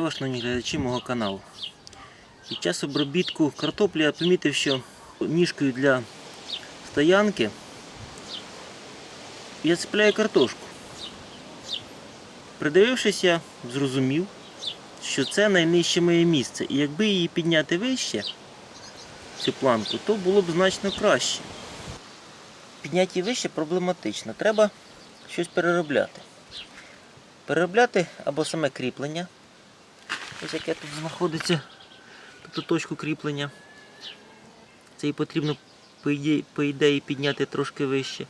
Вас, шановні глядачі мого каналу. Під час обробітку картоплі я помітив, що ніжкою для стоянки я цепляю картошку. Придивившись, я зрозумів, що це найнижче моє місце. І якби її підняти вище, цю планку, то було б значно краще. Підняти вище проблематично. Треба щось переробляти. Переробляти або саме кріплення, ось яке тут знаходиться, тобто точку кріплення. Це і потрібно, по ідеї, по ідеї, підняти трошки вище.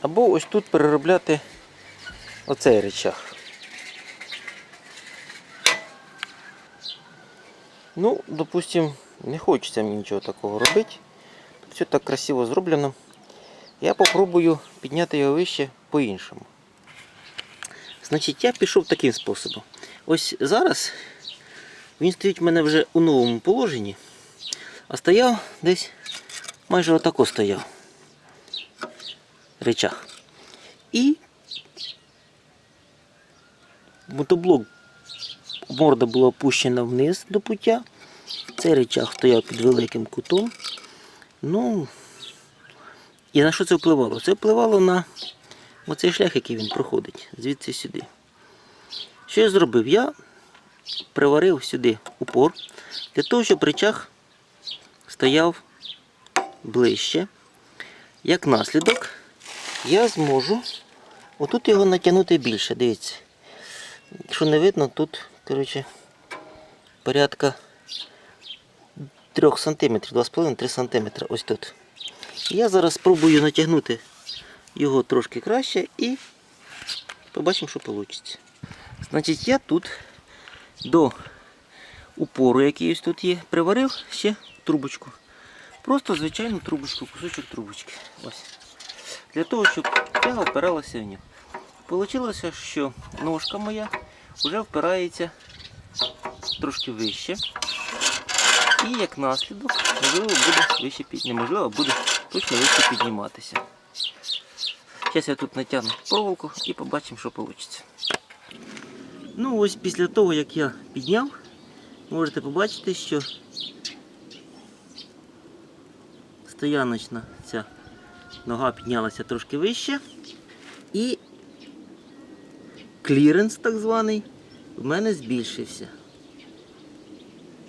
Або ось тут переробляти оцей речах. Ну, допустим, не хочеться мені нічого такого робити. Тут все так красиво зроблено. Я попробую підняти його вище по-іншому. Значить, я пішов таким способом. Ось зараз він стоїть в мене вже у новому положенні, а стояв десь майже отако стояв. Речах. І мотоблок морда була опущена вниз до пуття. Цей речах стояв під великим кутом. Ну, і на що це впливало? Це впливало на оцей шлях, який він проходить, звідси сюди. Що я зробив? Я приварив сюди упор для того, щоб речах стояв ближче. Як наслідок, я зможу отут його натягнути більше. Дивіться. Якщо не видно, тут, коротше, порядка 3 см, 2,5-3 см ось тут. Я зараз спробую натягнути його трошки краще і побачимо, що вийде. Значить, я тут до упору, який ось тут є, приварив ще трубочку. Просто звичайну трубочку, кусочок трубочки. Ось. Для того, щоб тяга впиралася в нього. Получилося, що ножка моя вже впирається трошки вище. І як наслідок, можливо, буде вище під... неможливо, буде точно вище підніматися. Зараз я тут натягну проволоку і побачимо, що вийде. Ну ось після того, як я підняв, можете побачити, що стояночна ця нога піднялася трошки вище. І кліренс так званий в мене збільшився.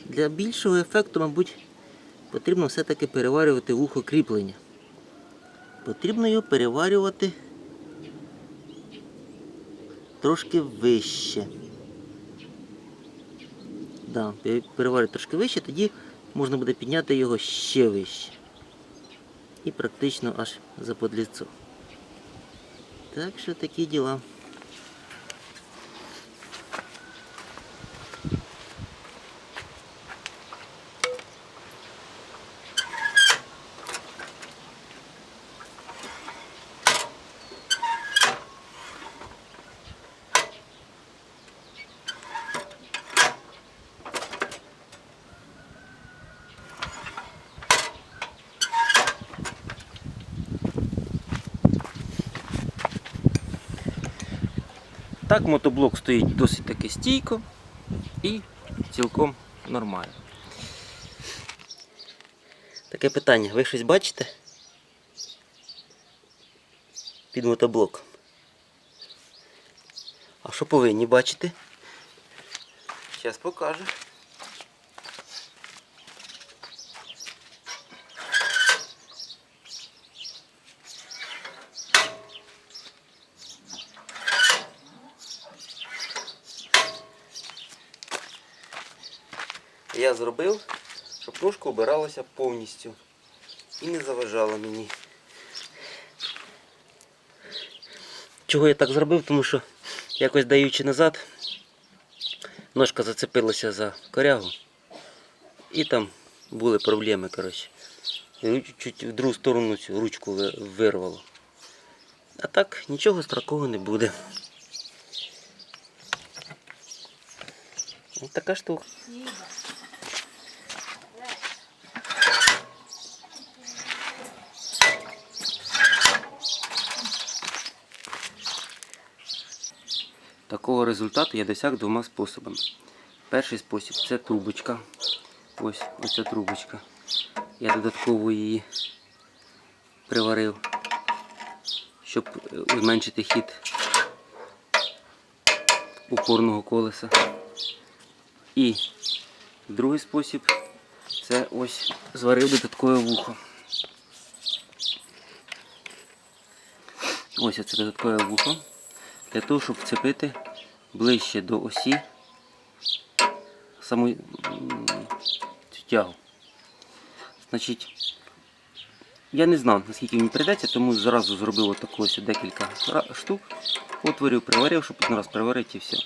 Для більшого ефекту, мабуть, потрібно все-таки переварювати вухо кріплення. Потрібно його переварювати трошки вище. Да, переварить трошки вище, тоді можна буде підняти його ще вище. І практично аж за подліцо. Так що такі діла. Так мотоблок стоїть досить таки стійко і цілком нормально. Таке питання, ви щось бачите? Під мотоблоком. А що повинні бачити? Зараз покажу. Я зробив, щоб ножка обиралася повністю і не заважала мені. Чого я так зробив? Тому що якось даючи назад, ножка зацепилася за корягу і там були проблеми, коротше. Чуть в другу сторону цю ручку ви- вирвало. А так нічого страшного не буде. Ось така штука. Такого результату я досяг двома способами. Перший спосіб це трубочка. Ось оця трубочка. Я додатково її приварив, щоб е, зменшити хід упорного колеса. І другий спосіб це ось зварив додаткове вухо. Ось це додаткове вухо для того, щоб вцепити ближче до осі саму цю тягу. Значить, я не знав, наскільки мені прийдеться, тому зразу зробив отаку ось декілька штук. Отворив, приварив, щоб один раз приварити і все.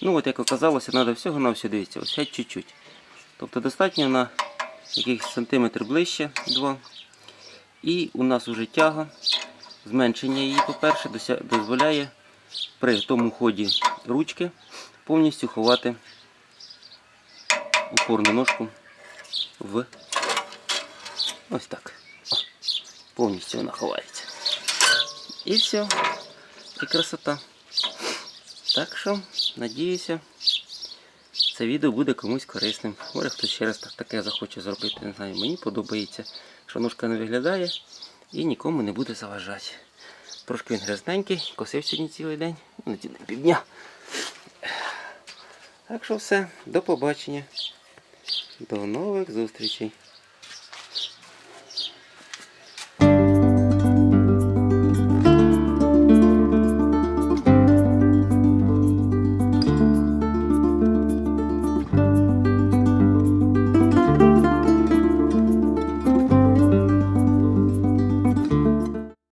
Ну от як оказалося, треба всього на все дивіться, ось геть чуть-чуть. Тобто достатньо на якихось сантиметр ближче, два. І у нас вже тяга, зменшення її, по-перше, дозволяє при тому ході ручки повністю ховати опорну ножку в ось так. Повністю вона ховається. І все. І красота. Так що, надіюся, це відео буде комусь корисним. Може хтось ще раз так- таке захоче зробити. Не знаю, мені подобається, що ножка не виглядає і нікому не буде заважати. Трошки він грязненький, косив сьогодні цілий день, ну, цілий півдня. Так що все, до побачення. До нових зустрічей.